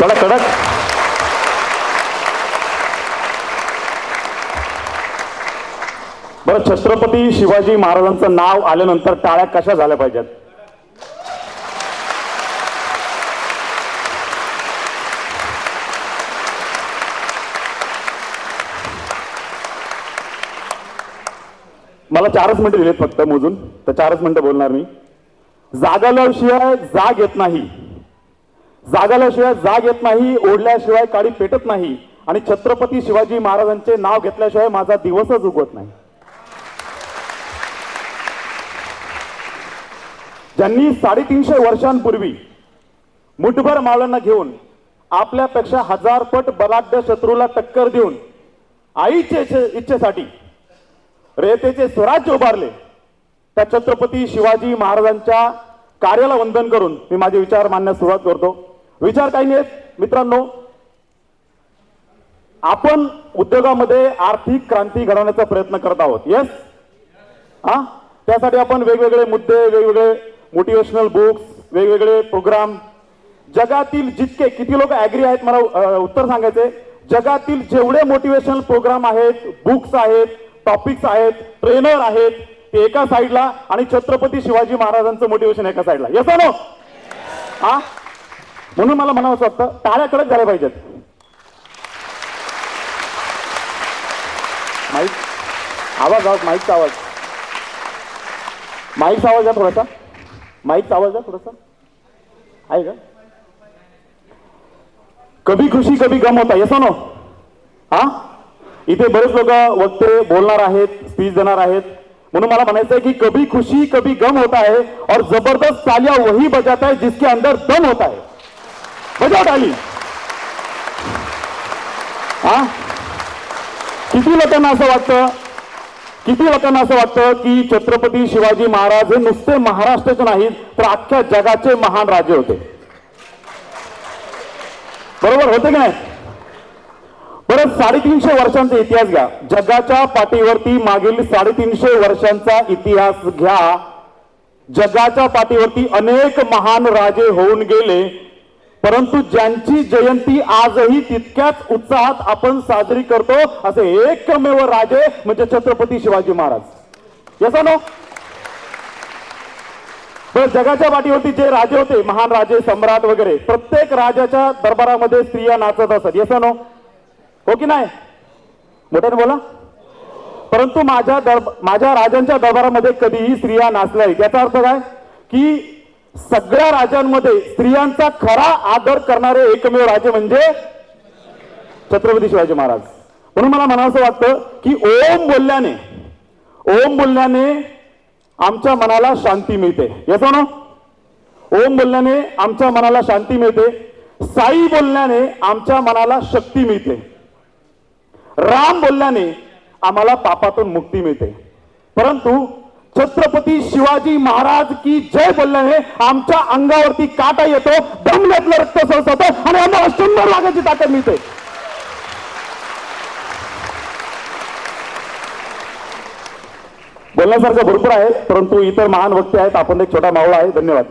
कडक कडक बरं छत्रपती शिवाजी महाराजांचं नाव आल्यानंतर टाळ्या कशा झाल्या पाहिजेत? मला चारच मिनिटं दिलेत फक्त मोजून. तर चारच मिनिटं बोलणार मी. जागाल्याशिवाय जाग येत नाही. जागाल्याशिवाय जाग येत नाही ओढल्याशिवाय काळी पेटत नाही आणि छत्रपती शिवाजी महाराजांचे नाव घेतल्याशिवाय माझा दिवसच उगवत नाही. ज्यांनी साडेतीनशे वर्षांपूर्वी मुठभर मावळ्यांना घेऊन आपल्यापेक्षा हजार पट बलाढ्य शत्रूला टक्कर देऊन आईचे इच्छेसाठी रेतेचे स्वराज्य उभारले त्या छत्रपती शिवाजी महाराजांच्या कार्याला वंदन करून मी माझे विचार मांडण्यास सुरुवात करतो. विचार काही नाहीत मित्रांनो. आपण उद्योगामध्ये आर्थिक क्रांती घडवण्याचा प्रयत्न करत आहोत. येस हा? त्यासाठी आपण वेगवेगळे मुद्दे वेगवेगळे मोटिवेशनल बुक्स वेगवेगळे प्रोग्राम जगातील जितके किती लोक ऍग्री आहेत मला उत्तर सांगायचे जगातील जेवढे मोटिवेशनल प्रोग्राम आहेत बुक्स आहेत टॉपिक्स आहेत ट्रेनर आहेत ते एका साईडला आणि छत्रपती शिवाजी महाराजांचं मोटिवेशन एका साईडला येस नो हा? म्हणून मला म्हणावं असं वाटतं टाळ्या कडक झाल्या पाहिजेत माईक आवाज आवाज माईकचा आवाज. माईकचा आवाज आहे थोडासा. माईकचा आवाज आहे थोडासा. आहे का? कभी खुशी कभी गम होता. येस नो हा? इथे बरेच लोक वक्ते बोलणार आहेत स्पीच देणार आहेत. म्हणून मला म्हणायचं आहे की कभी खुशी कभी गम होता है और जबरदस्त तालियां वही बजाता है जिसके अंदर दम होता है. बजाव ताली हा? किती लोकांना असं वाटतं? किती लोकांना असं वाटतं की छत्रपती शिवाजी महाराज हे नुसते महाराष्ट्राचे नाहीत तर अख्ख्या जगाचे महान राजे होते? बरोबर होते की नाही? बरं साडेतीनशे वर्षांचा इतिहास घ्या. जगाच्या पाठीवरती मागील साडेतीनशे वर्षांचा इतिहास घ्या. जगाच्या पाठीवरती अनेक महान राजे होऊन गेले. परंतु ज्यांची जयंती आजही तितक्याच उत्साहात आपण साजरी करतो असे एकमेव राजे म्हणजे छत्रपती शिवाजी महाराज. याचा नो बरं जगाच्या पाठीवरती जे राजे होते महान राजे सम्राट वगैरे प्रत्येक राजाच्या दरबारामध्ये स्त्रिया नाचत असत. येस नो हो की नाही? मोठ्याने बोला. परंतु माझ्या दर माझ्या राजांच्या दरबारामध्ये कधीही स्त्रिया नाचल्या याचा अर्थ काय? की सगळ्या राजांमध्ये स्त्रियांचा खरा आदर करणारे एकमेव राजे म्हणजे छत्रपती शिवाजी महाराज. म्हणून मला म्हणावंसं वाटतं की ओम बोलल्याने ओम बोलल्याने आमच्या मनाला शांती मिळते. येतो ना ओम बोलल्याने आमच्या मनाला शांती मिळते. साई बोलल्याने आमच्या मनाला शक्ती मिळते. राम बोलल्याने आम्हाला पापातून मुक्ती मिळते. परंतु छत्रपती शिवाजी महाराज की जय बोलल्याने आमच्या अंगावरती काटा येतो दमल्यातलं रक्त सरसवत आणि आम्हाला शंभर लागायची ताकद मिळते. बोलण्यासारखं भरपूर आहे परंतु इतर महान वक्ते आहेत. आपण एक छोटा मावळा आहे. धन्यवाद.